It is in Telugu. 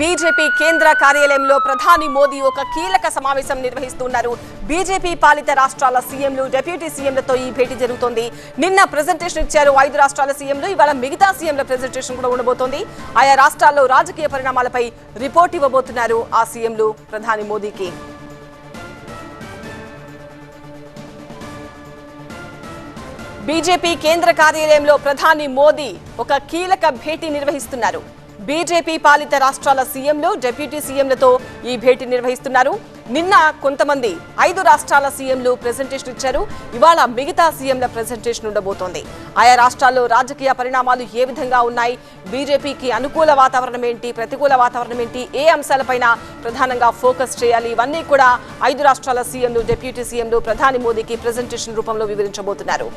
బీజేపీ కేంద్ర కార్యాలయంలో ప్రధాని మోదీ ఒక కీలక సమావేశం నిర్వహిస్తున్నారు. బీజేపీ పాలిత రాష్ట్రాల సీఎంలు డిప్యూటీ సీఎంలతో ఈ భేటీ జరుగుతోంది. నిన్న ప్రెజెంటేషన్ ఇచ్చారు ఐదు రాష్ట్రాల సీఎంలు. ఇవాళ మిగతా సీఎంల ప్రెజెంటేషన్ కూడా ఉండబోతోంది. ఆయా రాష్ట్రాల్లో రాజకీయ పరిణామాలపై రిపోర్ట్ ఇవ్వబోతున్నారు ఆ సీఎంలు ప్రధాని మోదీకి. బీజేపీ కేంద్ర కార్యాలయంలో ప్రధాని మోదీ ఒక కీలక భేటీ నిర్వహిస్తున్నారు. బీజేపీ పాలిత రాష్ట్రాల సీఎంలు డిప్యూటీ సీఎంలతో ఈ భేటీ నిర్వహిస్తున్నారు. నిన్న కొంతమంది ఐదు రాష్ట్రాల సీఎంలు ప్రెజెంటేషన్ ఇచ్చారు. ఇవాళ మిగతా సీఎంల ప్రెజెంటేషన్ ఉండబోతోంది. ఆయా రాష్ట్రాల్లో రాజకీయ పరిణామాలు ఏ విధంగా ఉన్నాయి? బీజేపీకి అనుకూల వాతావరణం ఏంటి? ప్రతికూల వాతావరణం ఏంటి? ఏ అంశాలపైన ప్రధానంగా ఫోకస్ చేయాలి? ఇవన్నీ కూడా ఐదు రాష్ట్రాల సీఎంలు డిప్యూటీ సీఎంలు ప్రధాని మోదీకి ప్రెజెంటేషన్ రూపంలో వివరించబోతున్నారు.